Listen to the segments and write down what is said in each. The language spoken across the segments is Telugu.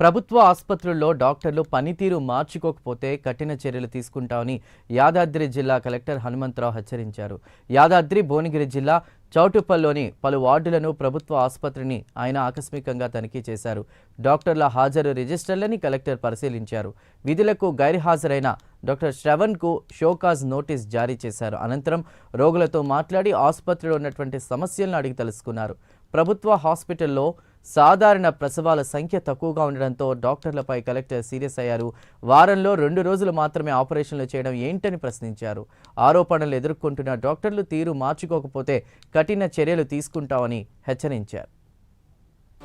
ప్రభుత్వ ఆసుపత్రుల్లో డాక్టర్లు పనితీరు మార్చుకోకపోతే కఠిన చర్యలు తీసుకుంటామని యాదాద్రి జిల్లా కలెక్టర్ హనుమంతరావు హెచ్చరించారు. యాదాద్రి భువనగిరి జిల్లా చౌటుప్పల్లోని పలు వార్డులను ప్రభుత్వ ఆసుపత్రిని ఆయన ఆకస్మికంగా తనిఖీ చేశారు. డాక్టర్ల హాజరు రిజిస్టర్లని కలెక్టర్ పరిశీలించారు. విధులకు గైర్హాజరైన డాక్టర్ శ్రవణ్కు షోకాజ్ నోటీస్ జారీ చేశారు. అనంతరం రోగులతో మాట్లాడి ఆసుపత్రిలో ఉన్నటువంటి సమస్యలను అడిగి తెలుసుకున్నారు. ప్రభుత్వ హాస్పిటల్లో సాధారణ ప్రసవాల సంఖ్య తక్కువగా ఉండడంతో డాక్టర్లపై కలెక్టర్ సీరియస్ అయ్యారు. వారంలో రెండు రోజులు మాత్రమే ఆపరేషన్లు చేయడం ఏంటని ప్రశ్నించారు. ఆరోపణలు ఎదుర్కొంటున్న డాక్టర్లు తీరు మార్చుకోకపోతే కఠిన చర్యలు తీసుకుంటామని హెచ్చరించారు.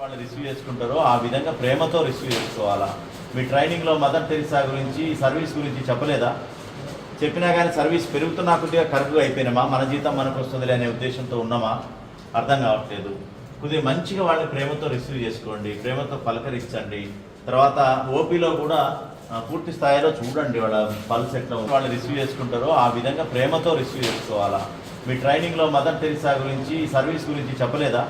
వాళ్ళు రిసీవ్ చేసుకుంటారో ఆ విధంగా ప్రేమతో రిసీవ్ చేసుకోవాలా? మీ ట్రైనింగ్లో మదర్ టెరిసా గురించి సర్వీస్ గురించి చెప్పలేదా? చెప్పినా కానీ సర్వీస్ పెరుగుతున్నా కొద్దిగా కరెక్ట్గా అయిపోయినామా? మన జీతం మనకు వస్తుందిలే అనే ఉద్దేశంతో ఉన్నామా? అర్థం కావట్లేదు. కొద్దిగా మంచిగా వాళ్ళని ప్రేమతో రిసీవ్ చేసుకోండి ప్రేమతో పలకరించండి. తర్వాత ఓపీలో కూడా పూర్తి స్థాయిలో చూడండి వాళ్ళ పల్స్ ఎట్లా వాళ్ళు రిసీవ్ చేసుకుంటారో ఆ విధంగా ప్రేమతో రిసీవ్ చేసుకోవాలా. మీ ట్రైనింగ్లో మదర్ టెరిసా గురించి సర్వీస్ గురించి చెప్పలేదా?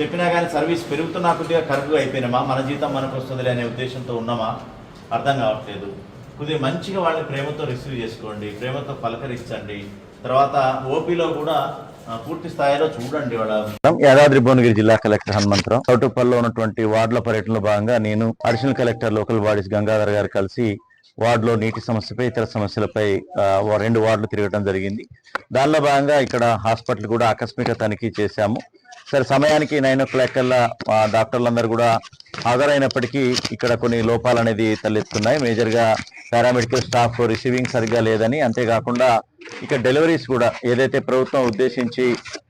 చెప్పినా కానీ సర్వీస్ పెరుగుతున్నా కొద్దిగా కరెక్ట్గా అయిపోయినామా? మన జీతం మనకు వస్తుందిలే అనే ఉద్దేశంతో ఉన్నామా? అర్థం కావట్లేదు. కొద్దిగా మంచిగా వాళ్ళని ప్రేమతో రిసీవ్ చేసుకోండి ప్రేమతో పలకరించండి. తర్వాత ఓపీలో కూడా పూర్తి స్థాయిలో చూడండి యాదాద్రి భువనగిరి జిల్లా కలెక్టర్ హనుమంతరావు. కౌటుపల్లిలో ఉన్నటువంటి వార్డుల పర్యటనలో భాగంగా నేను additional collector local bodies Gangadhar garu కలిసి వార్డులో నీటి సమస్యపై ఇతర సమస్యలపై రెండు వార్డులు తిరగడం జరిగింది. దానిలో భాగంగా ఇక్కడ హాస్పిటల్ కూడా ఆకస్మిక తనిఖీ చేశాము. సరే సమయానికి నైన్ ఓ క్లాక్ కల్లా డాక్టర్లందరూ కూడా హాజరైనప్పటికీ ఇక్కడ కొన్ని లోపాలు అనేది తలెత్తున్నాయి. మేజర్గా పారామెడికల్ స్టాఫ్ రిసీవింగ్ సరిగ్గా లేదని. అంతేకాకుండా ఇక డెలివరీస్ కూడా ఏదైతే ప్రభుత్వం ఉద్దేశించి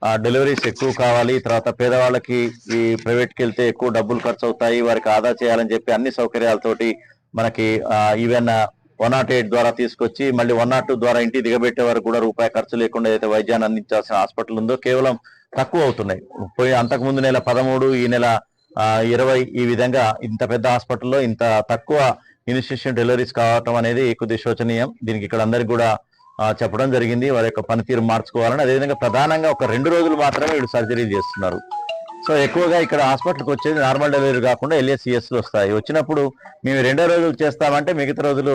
ఆ డెలివరీస్ ఎక్కువ కావాలి తర్వాత పేదవాళ్ళకి ఈ ప్రైవేట్కి వెళ్తే ఎక్కువ డబ్బులు ఖర్చు అవుతాయి వారికి ఆదా చేయాలని చెప్పి అన్ని సౌకర్యాలతోటి మనకి ఈవెన్ వన్ నాట్ ఎయిట్ ద్వారా తీసుకొచ్చి మళ్ళీ వన్ నాట్ టూ ద్వారా ఇంటి దిగబెట్టే వరకు కూడా రూపాయి ఖర్చు లేకుండా ఏదైతే వైద్యాన్ని అందించాల్సిన హాస్పిటల్ ఉందో కేవలం తక్కువ అవుతున్నాయి. పోయి అంతకుముందు నెల పదమూడు ఈ నెల ఇరవై ఈ విధంగా ఇంత పెద్ద హాస్పిటల్లో ఇంత తక్కువ ఇన్స్టిట్యూషన్ డెలివరీస్ కావటం అనేది కొద్ది శోచనీయం దీనికి ఇక్కడ అందరికి కూడా చెప్పడం జరిగింది. వారి యొక్క పనితీరు మార్చుకోవాలని. అదేవిధంగా ప్రధానంగా ఒక రెండు రోజులు మాత్రమే వీళ్ళు సర్జరీలు చేస్తున్నారు. సో ఎక్కువగా ఇక్కడ హాస్పిటల్కి వచ్చేది నార్మల్ డెలివరీ కాకుండా ఎల్ఏసిఎస్లు వస్తాయి. వచ్చినప్పుడు మేము రెండో రోజులు చేస్తామంటే మిగతా రోజులు